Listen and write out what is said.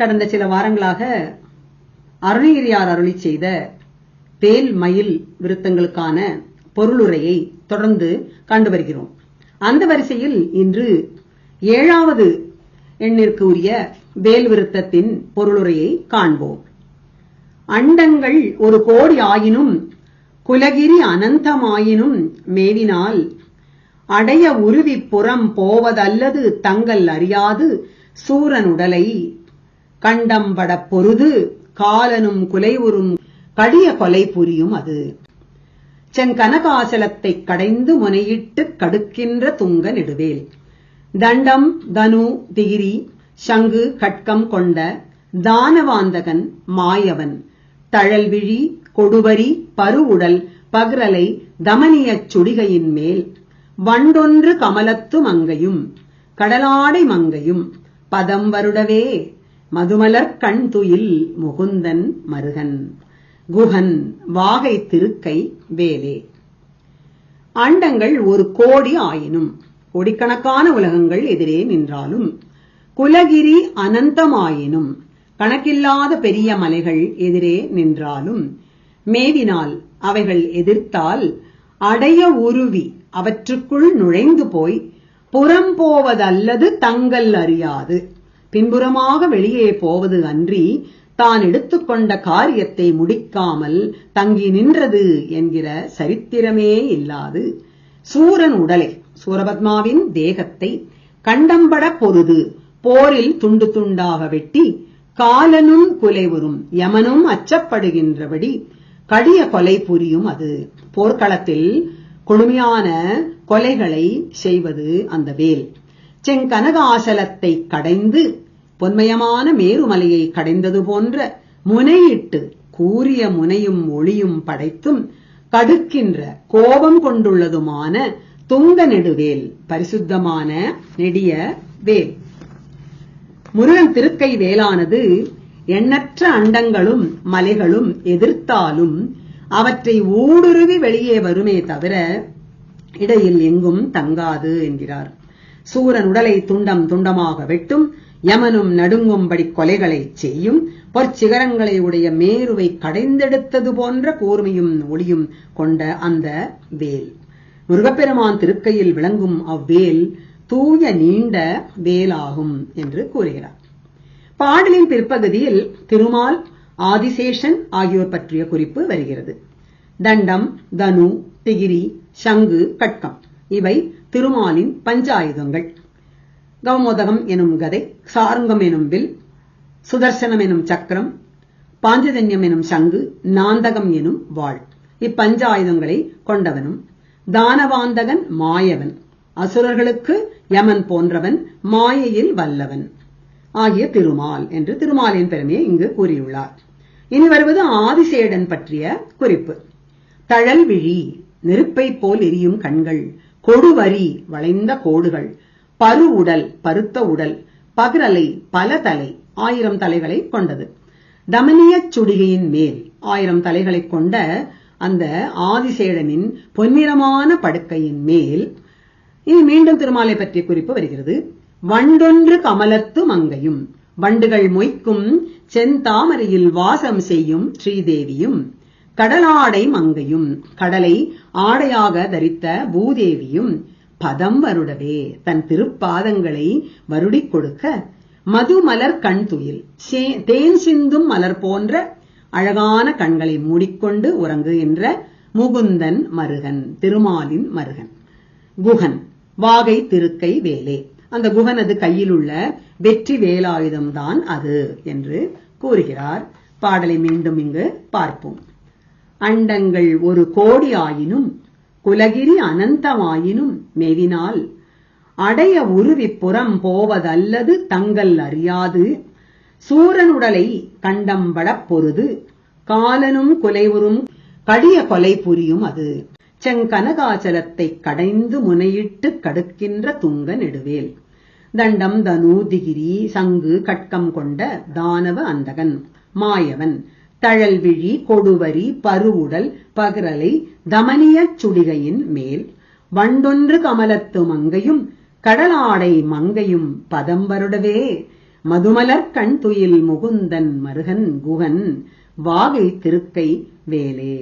கடந்த சில வாரங்களாக அருணகிரியார் அருளி செய்த வேல் மயில் விருத்தங்களுக்கான பொருளுரையை தொடர்ந்து கண்டு வருகிறோம். அந்த வரிசையில் இன்று ஏழாவது எண்ணிற்கு உரிய வேல் விருத்தத்தின் பொருளுரையை காண்போம். அண்டங்கள் ஒரு கோடி ஆயினும் குலகிரி அனந்தமாயினும் மேவினால் அடைய உருவி புறம் போவதல்லது தங்கள் அறியாது சூரனுடலை கண்டம்பட பொருது காலனும் குலைவுறும் கடிய கொலை புரியும் அது. செங்கனகாசலத்தை கடைந்து முனையிட்டு கடுக்கின்ற துங்க நெடுவேல். தண்டம் தனு திகிரி சங்கு கட்கம் கொண்ட தானவாந்தகன் மாயவன். தழல்விழி கொடுவரி பருவுடல் பகரலை தமனியச் சுடிகையின் மேல். வண்டொன்று கமலத்து மங்கையும் கடலாடை மங்கையும் பதம் வருடவே மதுமலர் கண் துயில் முகுந்தன் மருகன் குகன் வாகை திருக்கை வேலே. அண்டங்கள் ஒரு கோடி ஆயினும் கோடிக்கணக்கான உலகங்கள் எதிரே நின்றாலும் குலகிரி அனந்தமாயினும் கணக்கில்லாத பெரிய மலைகள் எதிரே நின்றாலும் மேவினால் அவைகள் எதிர்த்தால் அடைய உருவி அவற்றுக்குள் நுழைந்து போய் புறம் போவதல்லது தங்கள் அறியாது. பின்புறமாக வெளியே போவது அன்றி தான் எடுத்துக்கொண்ட காரியத்தை முடிக்காமல் தங்கி நின்றது என்கிற சரித்திரமே இல்லாது சூரன் உடலை சூரபத்மாவின் தேகத்தை கண்டம்பட பொருது போரில் துண்டு துண்டாக வெட்டி காலனும் குலைவுறும் யமனும் அச்சப்படுகின்றபடி கடிய கொலை புரியும் அது. போர்க்களத்தில் கொடுமையான கொலைகளை செய்வது அந்த வேல். செங்கனகாசலத்தை கடைந்து பொன்மயமான மேருமலையை கடைந்தது போன்ற முனையிட்டு கூறிய முனையும் ஒளியும் படைத்தும் கடுக்கின்ற கோபம் கொண்டுள்ளதுமான துங்க நெடுவேல் பரிசுத்தமான நெடிய வேல். முருகன் திருக்கை வேலானது எண்ணற்ற அண்டங்களும் மலைகளும் எதிர்த்தாலும் அவற்றை ஊடுருவி வெளியே வருமே தவிர இடையில் எங்கும் தங்காது என்கிறார். சூரன் உடலை துண்டம் துண்டமாக வெட்டும் யமனும் நடுங்கும்படி கொலைகளை செய்யும் பொற்சிகரங்களை உடைய மேருவை கடைந்தெடுத்தது போன்ற கூர்மையும் ஒளியும் கொண்ட அந்த வேல். முருகப்பெருமான் திருக்கையில் விளங்கும் அவ்வேல் தூய நீண்ட வேலாகும் என்று கூறுகிறார். பாடலின் பிற்பகுதியில் திருமால் ஆதிசேஷன் ஆகியோர் பற்றிய குறிப்பு வருகிறது. தண்டம் தனு திகிரி சங்கு கட்கம் இவை திருமாலின் பஞ்சாயுதங்கள். கௌமோதகம் எனும் கதை சாருங்கம் எனும் வில் சுதர்சனம் எனும் சக்கரம் பாஞ்சஜன்யம் எனும் சங்கு நாந்தகம் எனும் வாழ். இப்பஞ்சாயுதங்களை கொண்டவனும் தானவாந்தகன் மாயவன் அசுரர்களுக்கு யமன் போன்றவன் மாயையில் வல்லவன் ஆகிய திருமால் என்று திருமாலின் பெருமையை இங்கு கூறியுள்ளார். இனி வருவது ஆதிசேடன் பற்றிய குறிப்பு. தழல் விழி நெருப்பை போல் எரியும் கண்கள் கொடுவரி வளைந்த கோடுகள் பரு உடல் பருத்த உடல் பகிரலை பல தலை ஆயிரம் தலைகளை கொண்டது. தமனிய சுடிகையின் மேல் ஆயிரம் தலைகளை கொண்ட அந்த ஆதிசேடனின் பொன்னிறமான படுக்கையின் மேல் இனி மீண்டும் திருமாலை பற்றிய குறிப்பு வருகிறது. வண்டொன்று கமலத்து மங்கையும் வண்டுகள் மொய்க்கும் செந்தாமரையில் வாசம் செய்யும் ஸ்ரீதேவியும் கடலாடை மங்கையும் கடலை ஆடையாக தரித்த பூதேவியும் பதம் வருடவே தன் திருப்பாதங்களை வருடிக் கொடுக்க மதுமலர் கண் துயில் தேன் சிந்தும் மலர் போன்ற அழகான கண்களை மூடிக்கொண்டு உறங்குகின்ற முகுந்தன் மருகன் திருமாலின் மருகன். குகன் வாகை திருக்கை வேலே. அந்த குகனது கையில் உள்ள வெற்றி வேலாயுதம் தான் அது என்று கூறுகிறார். பாடலை மீண்டும் இங்கு பார்ப்போம். அண்டங்கள் ஒரு கோடி ஆயினும் குலகிரி அனந்தமாயினும் மேவினால் அடைய உருவி புறம் போவதல்லது தங்கள் அறியாது. சூரனுடலை கண்டம்படப் பொருது காலனும் குலைவுறும் கடிய கொலை புரியும் அது. செங்கனகாச்சலத்தை கடைந்து முனையிட்டு கடுக்கின்ற துங்க நெடுவேல். தண்டம் தனு திகிரி சங்கு கட்கம் கொண்ட தானவ அந்தகன் மாயவன். தழல்விழி கொடுவரி பருவுடல் பகரலை தமனியச் சுடிகையின் மேல் வண்டொன்று கமலத்து மங்கையும் கடலாடை மங்கையும் பதம் வருடவே மதுமலர் கண் துயில் முகுந்தன் மருகன் குகன் வாகை திருக்கை வேலே.